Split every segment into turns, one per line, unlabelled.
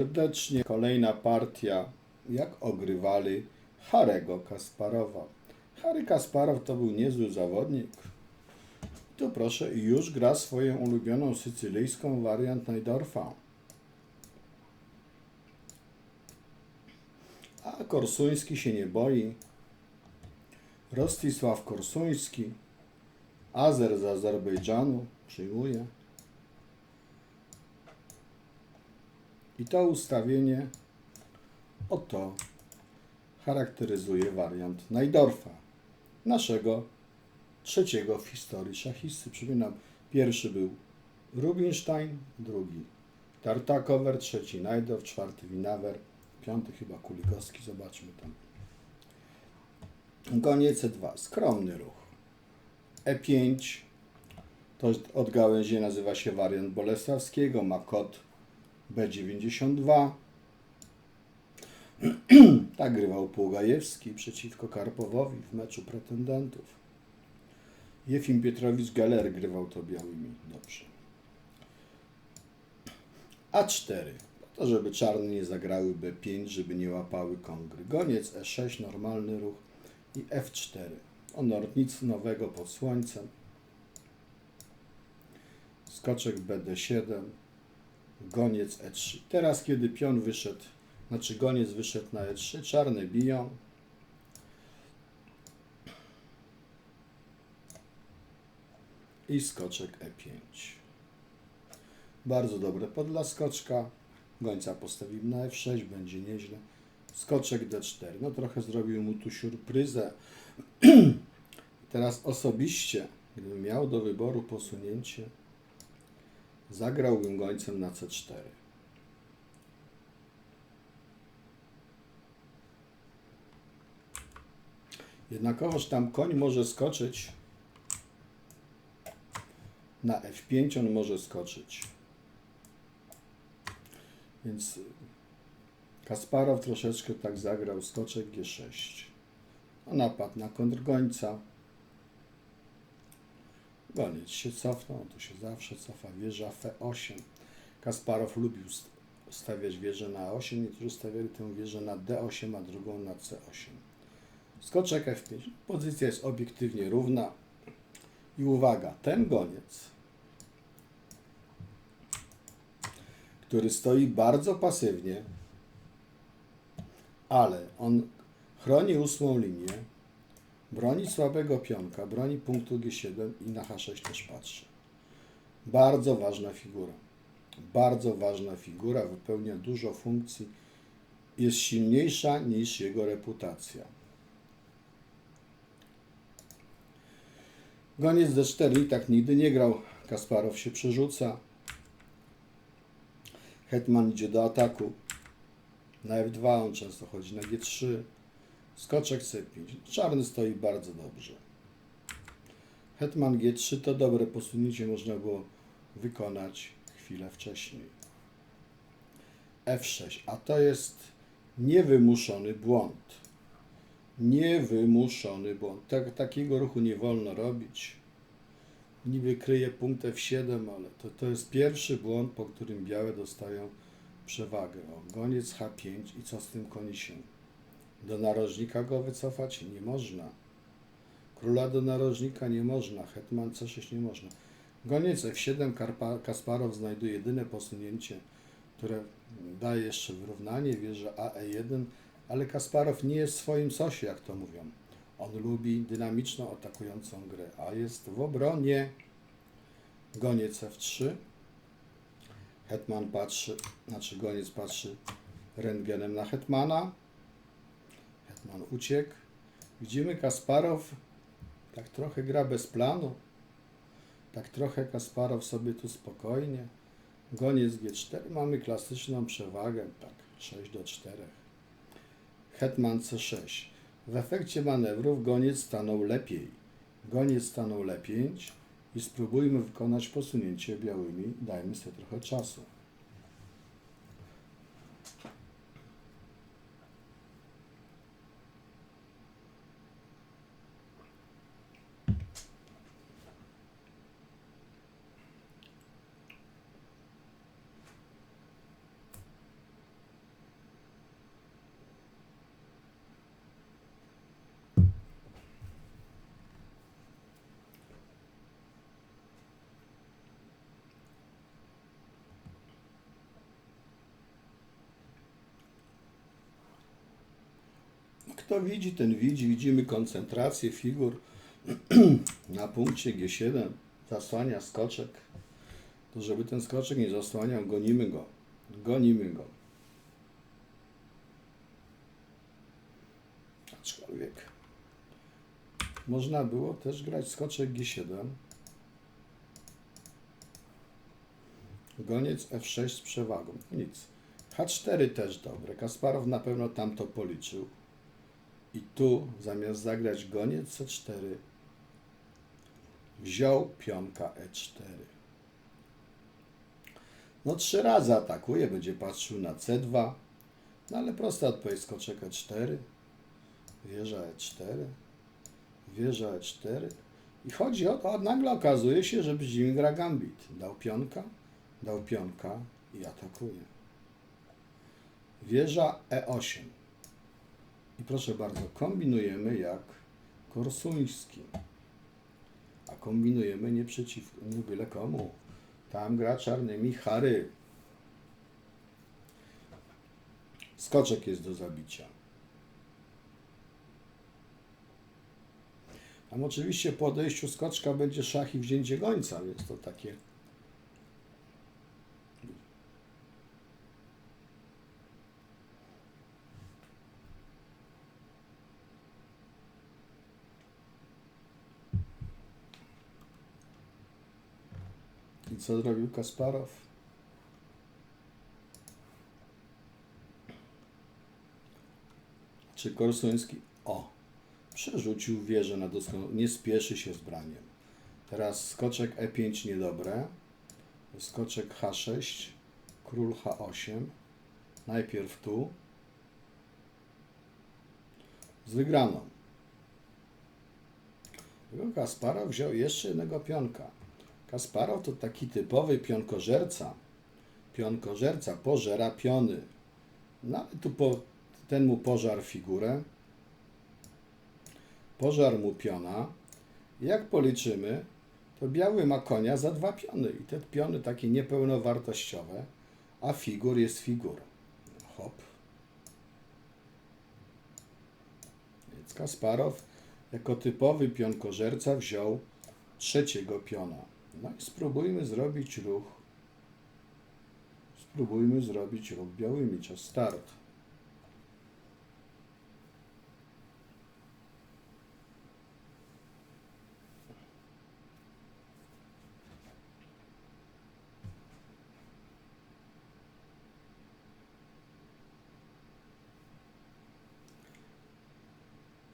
Serdecznie kolejna partia, jak ogrywali Harego Kasparowa. Harry Kasparow to był niezły zawodnik. Tu proszę, już gra swoją ulubioną sycylijską wariant Najdorfa. A Korsuński się nie boi. Rostisław Korsuński, Azer z Azerbejdżanu przyjmuje. I to ustawienie oto charakteryzuje wariant Najdorfa, naszego trzeciego w historii szachisty. Przypominam, pierwszy był Rubinstein, drugi Tartakower, trzeci Najdorf, czwarty Winawer, piąty chyba Kulikowski, zobaczmy tam. Goniec E2, skromny ruch. E5, to od gałęzi nazywa się wariant Bolesławskiego, ma kod B92. tak grywał Półgajewski przeciwko Karpowowi w meczu pretendentów. Jefim Pietrowicz Galer grywał to białymi. Dobrze. A4. To żeby czarne nie zagrały B5, żeby nie łapały kongry. Goniec E6, normalny ruch i F4. Honor nic nowego pod słońcem. Skoczek BD7 goniec E3. Teraz, kiedy pion wyszedł, znaczy goniec wyszedł na E3, czarne biją. I skoczek E5. Bardzo dobre pod dla skoczka. Gońca postawimy na F6, będzie nieźle. Skoczek D4. No trochę zrobił mu tu siurpryzę. Teraz osobiście, gdybym miał do wyboru posunięcie, Zagrałbym gońcem na C4. Jednakowoż tam koń może skoczyć na F5, on może skoczyć. Więc Kasparow troszeczkę tak zagrał skoczek G6. A napadł na kontrgońca. Goniec się cofnął, to się zawsze cofa. Wieża F8. Kasparow lubił st- stawiać wieżę na 8, niektórzy stawiali tę wieżę na D8, a drugą na C8. Skoczek F5. Pozycja jest obiektywnie równa. I uwaga, ten goniec, który stoi bardzo pasywnie, ale on chroni ósmą linię, Broni słabego pionka, broni punktu G7 i na H6 też patrzy. Bardzo ważna figura. Bardzo ważna figura, wypełnia dużo funkcji. Jest silniejsza niż jego reputacja. Goniec D4 i tak nigdy nie grał. Kasparow się przerzuca. Hetman idzie do ataku. Na F2 on często chodzi na G3. Skoczek C5. Czarny stoi bardzo dobrze. Hetman G3 to dobre posunięcie można było wykonać chwilę wcześniej. F6, a to jest niewymuszony błąd. Niewymuszony błąd. Tak, takiego ruchu nie wolno robić. Niby kryje punkt F7, ale to, to jest pierwszy błąd, po którym białe dostają przewagę. O, goniec H5 i co z tym konisiem? Do narożnika go wycofać nie można. Króla do narożnika nie można. Hetman C6 nie można. Goniec F7 Karpa, Kasparow znajduje jedyne posunięcie, które daje jeszcze wyrównanie, wieża AE1, ale Kasparow nie jest w swoim sosie, jak to mówią. On lubi dynamiczną, atakującą grę, a jest w obronie. Goniec F3. Hetman patrzy, znaczy goniec patrzy rentgenem na Hetmana. Hetman uciekł. Widzimy Kasparow tak trochę gra bez planu. Tak trochę Kasparow sobie tu spokojnie. Goniec G4. Mamy klasyczną przewagę. Tak, 6 do 4. Hetman C6. W efekcie manewrów goniec stanął lepiej. Goniec stanął lepiej i spróbujmy wykonać posunięcie białymi. Dajmy sobie trochę czasu. Kto widzi, ten widzi. Widzimy koncentrację figur na punkcie G7. Zasłania skoczek. To żeby ten skoczek nie zasłaniał, gonimy go. Gonimy go. Aczkolwiek można było też grać skoczek G7. Goniec F6 z przewagą. Nic. H4 też dobre. Kasparow na pewno tam to policzył. I tu zamiast zagrać goniec C4 wziął pionka E4. No trzy razy atakuje, będzie patrzył na C2. No ale prosta odpowiedź skoczek E4. Wieża E4. Wieża E4. I chodzi o to, nagle okazuje się, że Brzimi gra gambit. Dał pionka, dał pionka i atakuje. Wieża E8. I proszę bardzo, kombinujemy jak Korsuński. A kombinujemy nie przeciwko, nie byle komu. Tam gra czarnymi Chary. Skoczek jest do zabicia. Tam oczywiście po odejściu skoczka będzie szach i wzięcie gońca, więc to takie co zrobił Kasparow? Czy Korsuński? O! Przerzucił wieżę na doskonałe. Nie spieszy się z braniem. Teraz skoczek E5 niedobre. Skoczek H6. Król H8. Najpierw tu. Z wygraną. Kasparow wziął jeszcze jednego pionka. Kasparow to taki typowy pionkożerca. Pionkożerca pożera piony. No ale tu po, ten mu pożar figurę. Pożar mu piona. Jak policzymy, to biały ma konia za dwa piony. I te piony takie niepełnowartościowe, a figur jest figur. Hop. Więc Kasparow jako typowy pionkożerca wziął trzeciego piona. No i spróbujmy zrobić ruch. Spróbujmy zrobić ruch białymi. Czas start.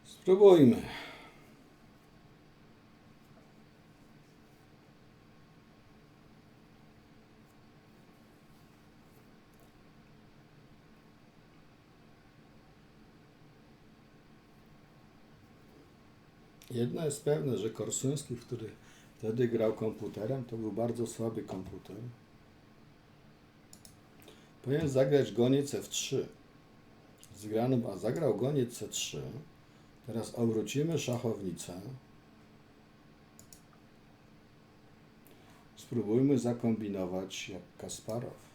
Spróbujmy. Jedno jest pewne, że Korsuński, który wtedy grał komputerem, to był bardzo słaby komputer. Powinien zagrać goniec F3. Zgraną, a zagrał goniec C3. Teraz obrócimy szachownicę. Spróbujmy zakombinować jak Kasparow.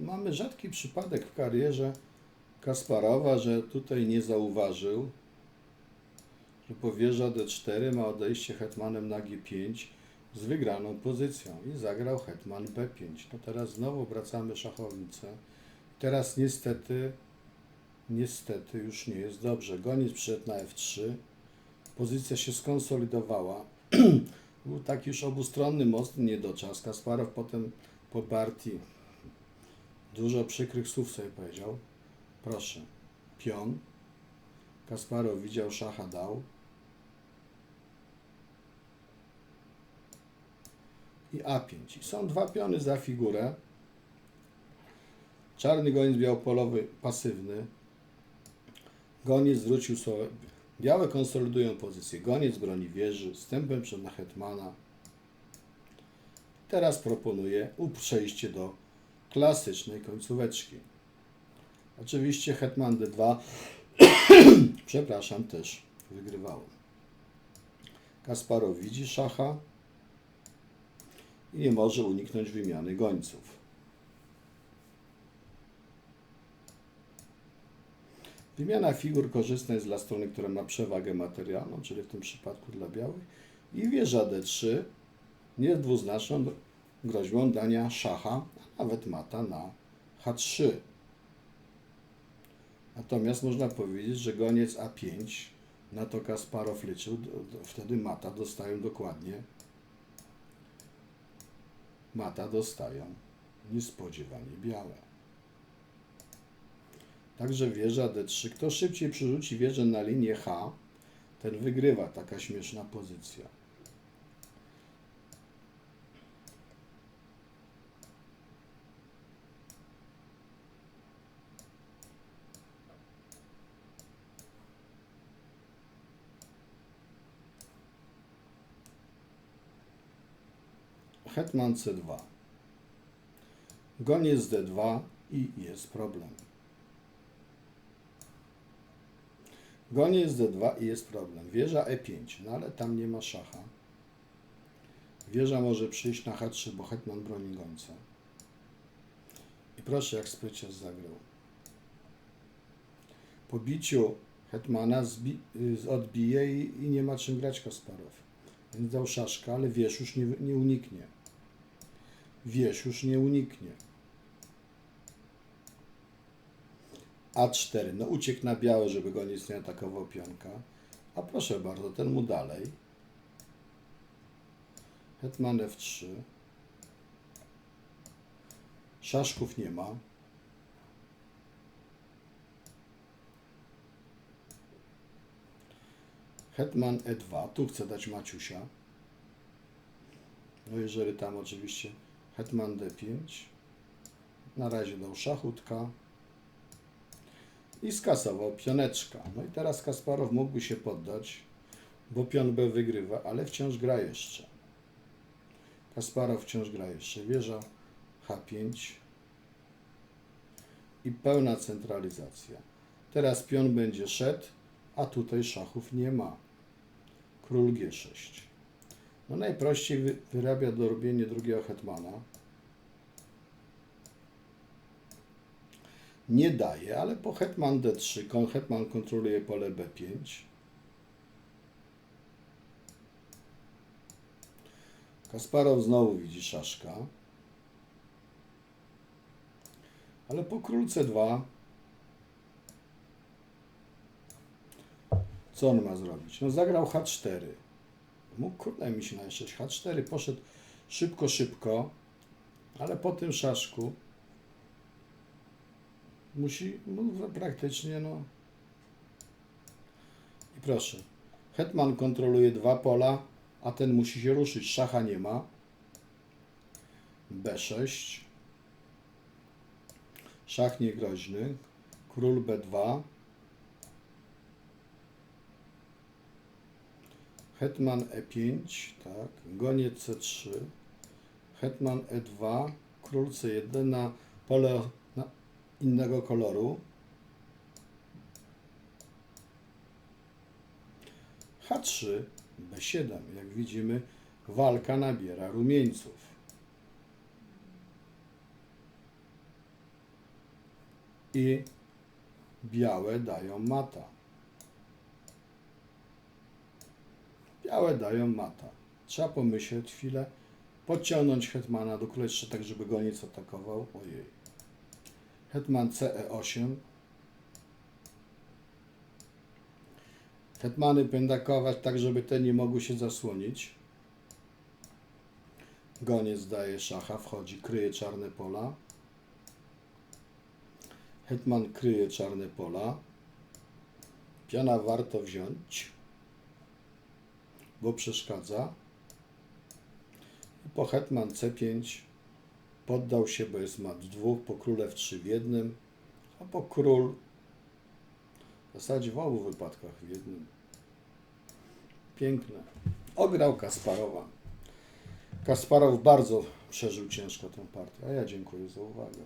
Mamy rzadki przypadek w karierze Kasparowa, że tutaj nie zauważył, że powierza D4 ma odejście hetmanem na G5 z wygraną pozycją i zagrał hetman B5. No teraz znowu wracamy szachownicę. Teraz niestety, niestety już nie jest dobrze. Goniec przyszedł na F3. Pozycja się skonsolidowała. Był taki już obustronny, mocny niedoczas. Kasparow potem po partii Dużo przykrych słów sobie powiedział. Proszę. Pion. Kasparow widział szacha dał. I A5. I są dwa piony za figurę. Czarny goniec białopolowy pasywny. Goniec zwrócił sobie. Białe konsolidują pozycję. Goniec broni wieży. Wstępem przed na hetmana. Teraz proponuję up- przejście do klasycznej końcóweczki. Oczywiście hetman d2 przepraszam, też wygrywałem. Kasparow widzi szacha i nie może uniknąć wymiany gońców. Wymiana figur korzystna jest dla strony, która ma przewagę materialną, czyli w tym przypadku dla białych. I wieża d3 nie jest dwuznaczną groźbą dania szacha, a nawet mata na h3. Natomiast można powiedzieć, że goniec A5, na to Kasparow liczył, wtedy mata dostają dokładnie, mata dostają niespodziewanie białe. Także wieża D3. Kto szybciej przerzuci wieżę na linię H, ten wygrywa. Taka śmieszna pozycja. Hetman C2. Goniec D2 i jest problem. Goniec D2 i jest problem. Wieża E5, no ale tam nie ma szacha. Wieża może przyjść na H3, bo hetman broni gońca. I proszę, jak spryciarz zagrał. Po biciu hetmana odbije i, i nie ma czym grać Kasparow. Więc dał szaszkę, ale wież już nie, nie uniknie. Wież już nie uniknie. A4. No uciekł na białe, żeby go nic nie atakował pionka. A proszę bardzo, ten mu dalej. Hetman F3. Szaszków nie ma. Hetman E2. Tu chce dać Maciusia. No jeżeli tam oczywiście Hetman D5. Na razie dał szachutka i skasował pioneczka. No i teraz Kasparow mógłby się poddać, bo pion B wygrywa, ale wciąż gra jeszcze. Kasparow wciąż gra jeszcze. Wieża H5 i pełna centralizacja. Teraz pion będzie szedł, a tutaj szachów nie ma. Król G6. No najprościej wy, wyrabia do robienia drugiego hetmana. Nie daje, ale po hetman d3, kon- hetman kontroluje pole b5. Kasparow znowu widzi szaszka. Ale po król c2 co on ma zrobić? No zagrał h4. Mógł królem iść na e6. h4 poszedł szybko, szybko, ale po tym szaszku musi no, praktycznie no. I proszę hetman kontroluje dwa pola a ten musi się ruszyć. Szacha nie ma. B6 szach niegroźny. Król b2 hetman e5 tak. Goniec c3 hetman e2 król c1 na pole innego koloru. H3, B7. Jak widzimy, walka nabiera rumieńców. I białe dają mata. Białe dają mata. Trzeba pomyśleć chwilę, podciągnąć hetmana do króla jeszcze tak, żeby go nic atakował. Ojej. Hetman CE8. Hetmany pędakować tak, żeby te nie mogły się zasłonić. Goniec daje szacha, wchodzi, kryje czarne pola. Hetman kryje czarne pola. Piana warto wziąć, bo przeszkadza. Po hetman C5 Poddał się, bo jest mat dwóch, po królew trzy w jednym, a po król w zasadzie w obu wypadkach w jednym. Piękne. Ograł Kasparowa. Kasparow bardzo przeżył ciężko tę partię, a ja dziękuję za uwagę.